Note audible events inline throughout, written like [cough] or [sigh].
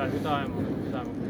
Tá, ajuda a.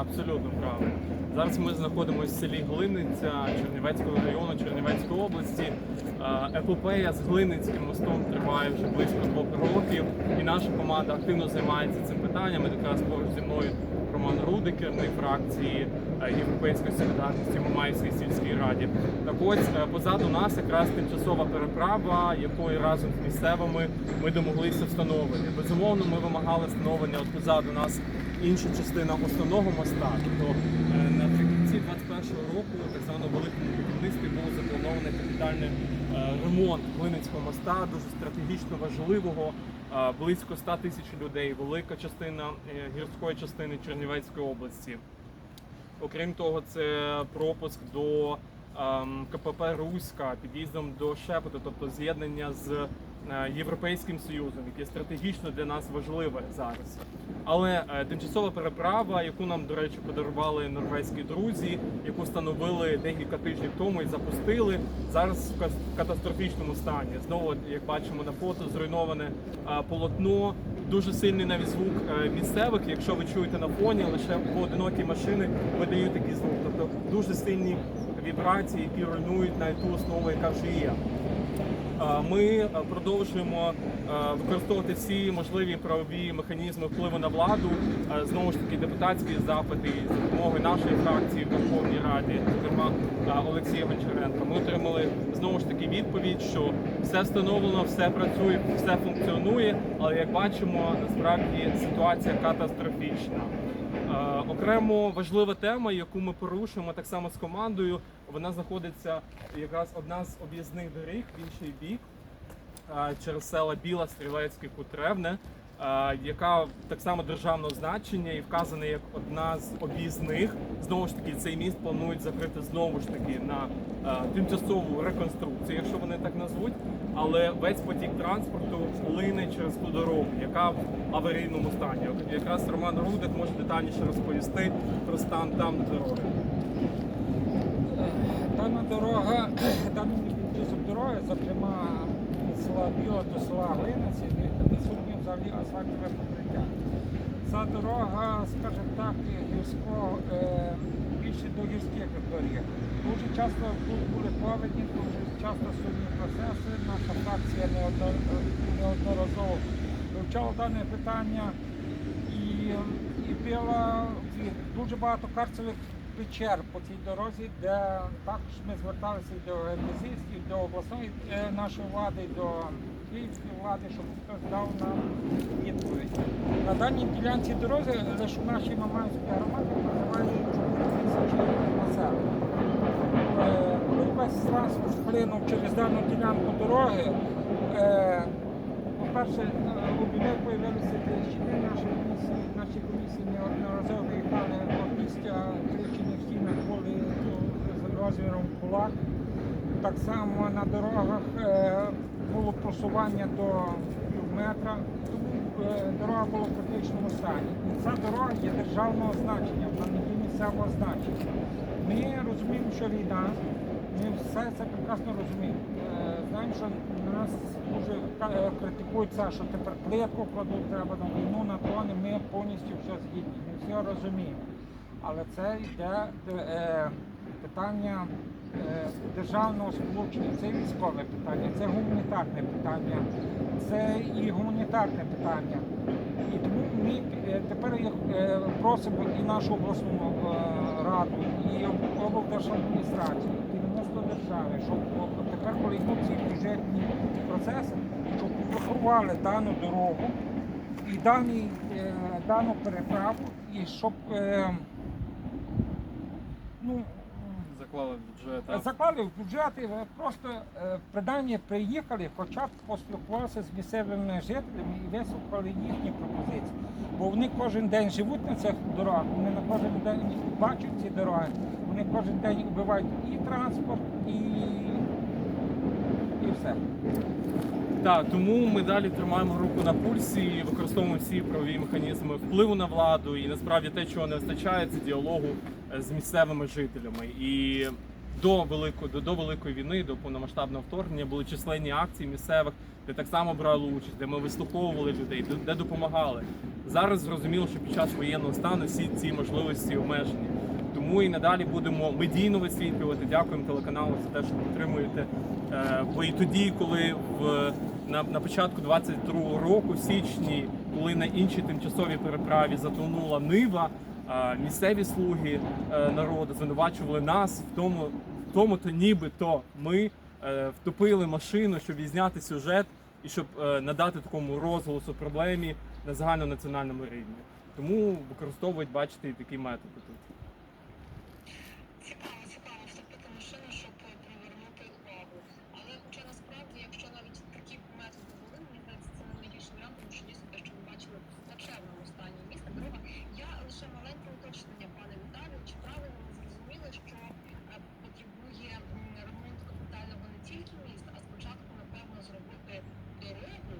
абсолютно правильно. Зараз ми знаходимося в селі Глиниця Чернівецького району Чернівецької області. Е, Епопея з Глиницьким мостом триває вже близько двох років, і наша команда активно займається цим питанням. І якраз поруч зі мною Роман Рудик, керівник фракції е, Європейської солідарності в Мамайській сільській раді. Так ось е, позаду нас якраз тимчасова переправа, якої разом з місцевими ми домоглися встановлення. Безумовно, ми вимагали встановлення от позаду нас інша частина основного моста. Тобто е, наприкінці 21-го року, так звано великому будівництві, було запланований капітальний ремонт Глиницького моста, дуже стратегічно важливого. Близько 100 тисяч людей, велика частина е, гірської частини Чернівецької області. Окрім того, це пропуск до ем, КПП Руська, під'їздом до Шепоту, тобто з'єднання з Європейським Союзом, яке стратегічно для нас важливе зараз. Але е, тимчасова переправа, яку нам, до речі, подарували норвезькі друзі, яку встановили декілька тижнів тому і запустили, зараз в катастрофічному стані. Знову, як бачимо на фото, зруйноване е, полотно. Дуже сильний навіть звук е, місцевих. Якщо ви чуєте на фоні, лише поодинокі машини видають такий звук. Тобто дуже сильні вібрації, які руйнують навіть ту основу, яка вже є. Ми продовжуємо використовувати всі можливі правові механізми впливу на владу. Знову ж таки, депутатські запити за допомогою нашої фракції в Верховній Раді, зокрема Олексія Гончаренка. Ми отримали знову ж таки відповідь, що все встановлено, все працює, все функціонує. Але як бачимо, насправді ситуація катастрофічна. Окремо важлива тема, яку ми порушуємо так само з командою. Вона знаходиться якраз одна з об'їзних доріг в інший бік через села Біла, Стрілецьке, Кутревне, яка так само державного значення і вказана як одна з об'їзних. Знову ж таки, цей міст планують закрити знову ж таки на тимчасову реконструкцію, якщо вони так назвуть. Але весь потік транспорту лине через ту дорогу, яка в аварійному стані. Якраз Роман Рудик може детальніше розповісти про стан там дороги. Дана дорога, [clears throat] даний відрізок дороги, зокрема села Біла до села Глиниці, відсутнє взагалі асфальтове покриття. Ця дорога, скажімо так, гірсько, е, більше до гірських доріг. Дуже часто тут були повені, дуже часто судні процеси. Наша фракція неодноразово вивчала дане питання і, і била дуже багато карцевих печер по цій дорозі, де також ми зверталися до геодезистів, до обласної е, нашої влади, до київської влади, щоб хтось дав нам відповідь. На даній ділянці дороги лише в нашій Мамайській громаді проживає весь транспорт вплинув через дану ділянку дороги, по-перше, у людей з'явилися тріщини нашої комісії, наші комісії неодноразово виїхали в місті, а в стінах були з розміром кулак. Так само на дорогах було просування до пів метра, тому дорога була в критичному стані. Ця дорога є державного значення, місцевого значення. Ми розуміємо, що війна, ми все це прекрасно розуміємо. Е, Знаємо, що нас дуже е, критикують це, що тепер плитку кладуть, треба на війну, на дрони. Ми повністю все згідні, ми все розуміємо. Але це йде е, питання державного сполучення, це військове питання, це гуманітарне питання, це і гуманітарне питання. І тому ми е, тепер е, просимо і нашу обласну е, раду, і облдержадміністрацію, і керівництво держави, щоб тепер, коли йдуть ці бюджетні процеси, щоб врахували дану дорогу і дані, дану переправу, і щоб ну, заклали в бюджет. а? Заклали в бюджети, е, просто е, принаймні приїхали, хоча б поспілкувалися з місцевими жителями і вислухали їхні пропозиції. Бо вони кожен день живуть на цих дорогах, вони на кожен день бачать ці дороги, вони кожен день вбивають і транспорт, і, і все. Так, тому ми далі тримаємо руку на пульсі, і використовуємо всі правові механізми впливу на владу. І насправді те, чого не вистачає, це діалогу е, з місцевими жителями. І до великої до, до великої війни, до повномасштабного вторгнення були численні акції місцевих, де так само брали участь, де ми вислуховували людей, де, де допомагали. Зараз зрозуміло, що під час воєнного стану всі ці можливості обмежені. Тому і надалі будемо медійно висвітлювати. Дякуємо телеканалу за те, що підтримуєте. Е, Бо і тоді, коли в на, на початку 22-го року, в січні, коли на іншій тимчасовій переправі затонула Нива, місцеві слуги е, народу звинувачували нас в тому, в тому, то нібито ми е, втопили машину, щоб відзняти сюжет і щоб е, надати такому розголосу проблемі на загальнонаціональному рівні. Тому використовують, бачите, і такі методи тут. Цікаво, цікаво вступити машину, щоб е, привернути увагу. Але хоча насправді, якщо навіть такі методи були, мені здається, це не найгірший варіант, тому що дійсно те, що ми бачили в плачевному стані міста, дорога. Я лише маленьке уточнення, пане Віталію, чи правильно ми зрозуміли, що е, потребує м, ремонт капітального не тільки міста, а спочатку, напевно, зробити дорогу,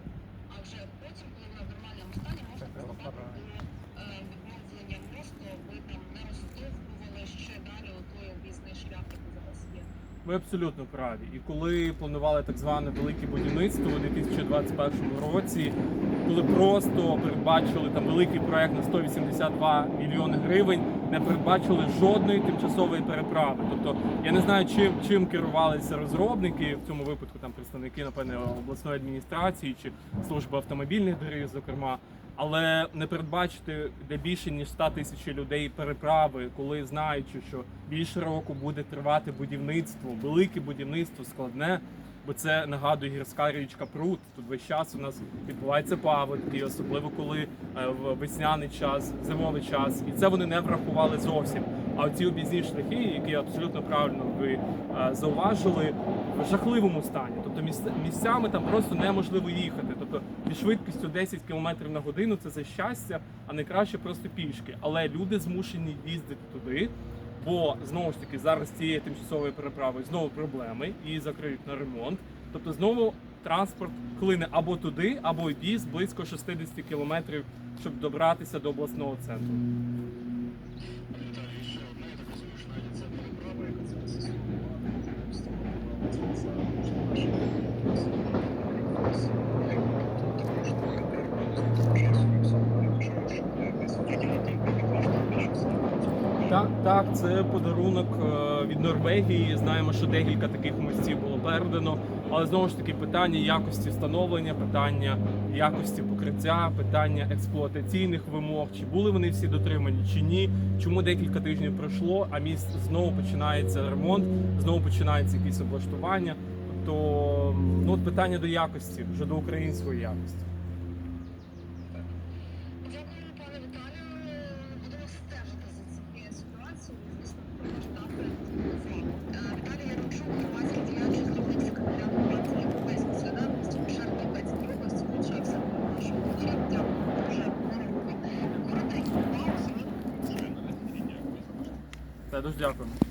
а вже потім, коли вона в нормальному стані, можна приступати до е, відновлення мосту, аби там не розтовбували ще далі отой об'їзний шлях, який зараз є. Ви абсолютно праві. І коли планували так зване велике будівництво у 2021 році, коли просто передбачили там великий проект на 182 мільйони гривень, не передбачили жодної тимчасової переправи. Тобто я не знаю, чим чим керувалися розробники в цьому випадку, там представники напевне обласної адміністрації чи служби автомобільних доріг, зокрема. Але не передбачити де більше ніж 100 тисяч людей переправи, коли знаючи, що більше року буде тривати будівництво, велике будівництво складне, бо це нагадує гірська річка Прут. Тут весь час у нас відбувається паводки, особливо коли е, в весняний час, зимовий час, і це вони не врахували зовсім. А оці об'їзні шляхи, які абсолютно правильно ви е, зауважили, в жахливому стані. Тобто місц- місцями там просто неможливо їхати. Тобто зі швидкістю 10 км на годину це за щастя, а найкраще просто пішки. Але люди змушені їздити туди. Бо знову ж таки зараз цієї тимчасової переправи знову проблеми і закриють на ремонт. Тобто знову транспорт клине або туди, або йдіс близько 60 кілометрів, щоб добратися до обласного центру. Так, так, це подарунок е, від Норвегії. Знаємо, що декілька таких мостів було передано. Але знову ж таки питання якості встановлення, питання якості покриття, питання експлуатаційних вимог, чи були вони всі дотримані, чи ні. Чому декілька тижнів пройшло, а міст знову починається ремонт, знову починається якісь облаштування. Тобто, ну от питання до якості, вже до української якості. Дуже дякуємо.